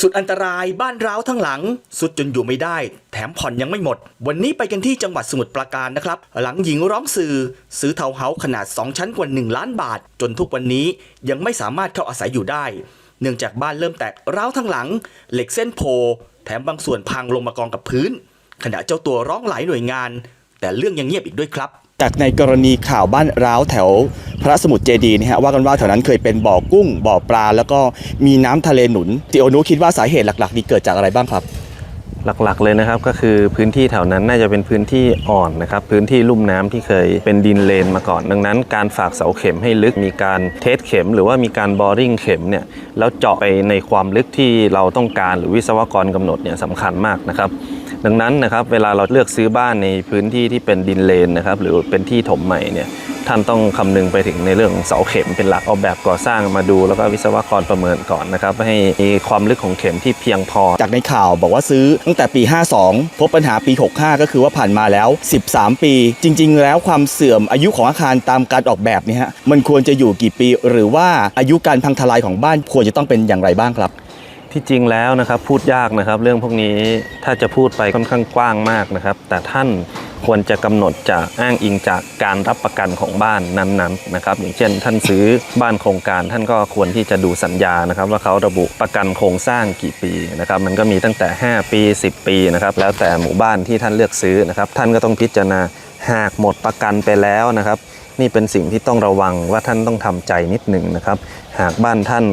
สุดอันตรายบ้านร้าวทั้งหลัง สุดจนอยู่ไม่ได้ แถมผ่อนยังไม่หมด วันนี้ไปกันที่จังหวัดสมุทรปราการนะครับ หลังหญิงร้องสื่อ ซื้อเทาวน์เฮาส์ขนาด 2 ชั้นกว่า 1 ล้านบาท จนทุกวันนี้ยังไม่สามารถเข้าอาศัยอยู่ได้ เนื่องจากบ้านเริ่มแตกร้าวทั้งหลัง เหล็กเส้นโพ แถมบางส่วนพังลงมากองกับพื้น ขณะเจ้าตัวร้องหลายหน่วยงาน แต่เรื่องยังเงียบอีกด้วยครับ จากในกรณีข่าวบ้านร้าวแถวพระสมุทรเจดีนะฮะว่ากันว่าแถวนั้นเคยเป็นบ่อกุ้งบ่อปลา แล้วก็มีน้ำทะเลหนุนติโอนุคิดว่าสาเหตุหลักๆ นี้เกิดจากอะไรบ้างครับหลักๆเลยนะครับก็คือพื้นที่แถวนั้นน่าจะเป็นพื้นที่อ่อนนะครับพื้นที่ลุ่มน้ำที่เคยเป็นดินเลนมาก่อน ดังนั้นการฝากเสาเข็มให้ลึกมีการเทสเข็ม หรือว่ามีการบอริงเข็มเนี่ยแล้วเจาะไปในความลึกที่เราต้องการหรือวิศวกรกำหนดเนี่ยสำคัญมากนะครับ ดังนั้นนะครับเวลาเราเลือกซื้อบ้านในพื้นที่ที่เป็นดินเลนนะครับหรือเป็นที่ถมใหม่เนี่ยท่านต้องคำนึงไปถึงในเรื่องเสาเข็มเป็นหลักเอาแบบก่อสร้างมาดู แล้วก็วิศวกรประเมินก่อนนะครับให้มีความลึกของเข็มที่เพียงพอ จากในข่าวบอกว่าซื้อตั้งแต่ปี 52 พบปัญหาปี 65 ก็คือว่าผ่านมาแล้ว 13 ปี จริง ๆ แล้วความเสื่อมอายุของอาคารตามการออกแบบเนี่ยฮะมันควรจะอยู่กี่ปี หรือว่าอายุการพังทลายของบ้านควรจะต้องเป็นอย่างไรบ้างครับ ที่จริงแล้วนะครับพูดยากนะครับ เรื่องพวกนี้ถ้าจะพูดไปค่อนข้างกว้างมากนะครับ แต่ท่านควรจะกำหนดจากอ้างอิงจากการรับประกันของบ้านนั้นๆนะครับ อย่างเช่น ท่านซื้อบ้านโครงการ ท่านก็ควรที่จะดูสัญญานะครับ ว่าเขาระบุประกันโครงสร้างกี่ปีนะครับ มันก็มีตั้งแต่ 5 ปี 10 ปีนะครับแล้วแต่หมู่บ้านที่ท่านเลือกซื้อนะครับ ท่านก็ต้องพิจารณาหากหมดประกันไปแล้วนะครับ นี่เป็นสิ่งที่ต้องระวังว่าท่านต้องทำใจนิดหนึ่งนะครับ หากบ้านท่าน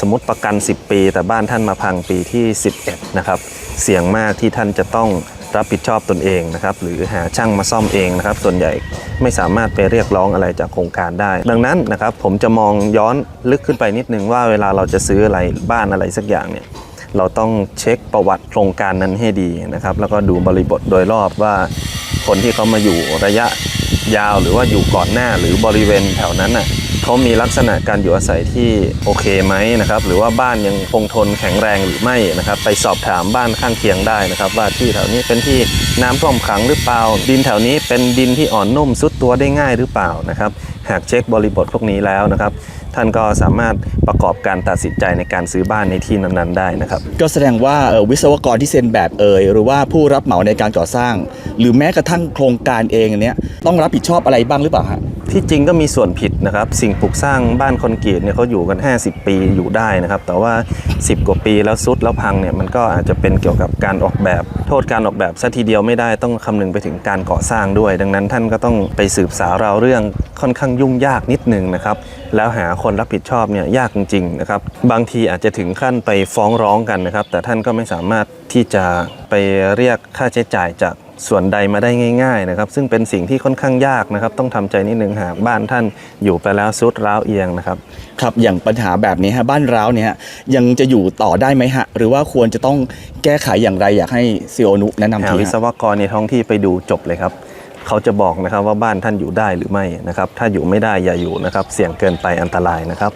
สมมติประกัน 10 ปี แต่บ้านท่านมาพังปีที่ 11 นะครับ เสี่ยงมากที่ท่านจะต้องรับผิดชอบตนเองนะครับ หรือหาช่างมาซ่อมเองนะครับ ส่วนใหญ่ไม่สามารถไปเรียกร้องอะไรจากโครงการได้ ดังนั้นนะครับผมจะมองย้อนลึกขึ้นไปนิดนึงว่าเวลาเราจะซื้ออะไรบ้านอะไรสักอย่างเนี่ยเราต้องเช็คประวัติโครงการนั้นให้ดีนะครับ แล้วก็ดูบริบทโดยรอบว่าคนที่เขามาอยู่ระยะ ยาวหรือว่าอยู่ก่อนหน้าหรือบริเวณแถวนั้นน่ะเขามีลักษณะการอยู่อาศัยที่โอเคไหมนะครับ หรือว่าบ้านยังคงทนแข็งแรงหรือไม่นะครับ ไปสอบถามบ้านข้างเคียงได้นะครับ ว่าที่แถวนี้เป็นที่น้ำท่วมขังหรือเปล่า ดินแถวนี้เป็นดินที่อ่อนนุ่มซุดตัวได้ง่ายหรือเปล่านะครับหากเช็คบริบทพวกนี้แล้วนะครับ ท่านก็สามารถประกอบการตัดสินใจในการซื้อบ้านในที่นั้นๆได้นะครับ ก็แสดงว่าเอ่อวิศวกรที่เซ็นแบบเอ่ยหรือว่าผู้รับเหมาในการก่อสร้าง หรือแม้กระทั่งโครงการเองอันเนี้ยต้องรับผิดชอบอะไรบ้างหรือเปล่าฮะที่จริงก็มีส่วนผิดนะครับ สิ่งปลูกสร้างบ้านคอนกรีตเนี่ยเขาอยู่กัน 50 ปีอยู่ได้นะครับ แต่ว่า 10 กว่าปีแล้วซุดแล้วพังเนี่ยมันก็อาจจะเป็นเกี่ยวกับการออกแบบ โทษการออกแบบซะทีเดียวไม่ได้ต้องคำนึงไปถึงการก่อสร้างด้วย ดังนั้นท่านก็ต้องไปสืบสาวราวเรื่องค่อนข้างยุ่งยากนิดนึงนะครับ แล้วหาคนรับผิดชอบเนี่ยยากจริงๆนะครับ บางทีอาจจะถึงขั้นไปฟ้องร้องกันนะครับ แต่ท่านก็ไม่สามารถที่จะไปเรียกค่าใช้จ่ายจากส่วนใดมาได้ง่ายๆนะครับ ซึ่งเป็นสิ่งที่ค่อนข้างยากนะครับ ต้องทำใจนิดนึงหากบ้านท่านอยู่ไปแล้วซุดร้าวเอียงนะครับครับอย่างปัญหาแบบนี้ฮะบ้านร้าวเนี่ยฮะยังจะอยู่ต่อได้ไหมฮะหรือว่าควรจะต้องแก้ไขอย่างไรอยากให้ซีโอนุแนะนำหาทีวิศฮะวกรในท้องที่ไปดูจบเลยครับ เขาจะบอกนะครับว่าบ้านท่านอยู่ได้หรือไม่นะครับ ถ้าอยู่ไม่ได้อย่าอยู่นะครับ เสี่ยงเกินไปอันตรายนะครับ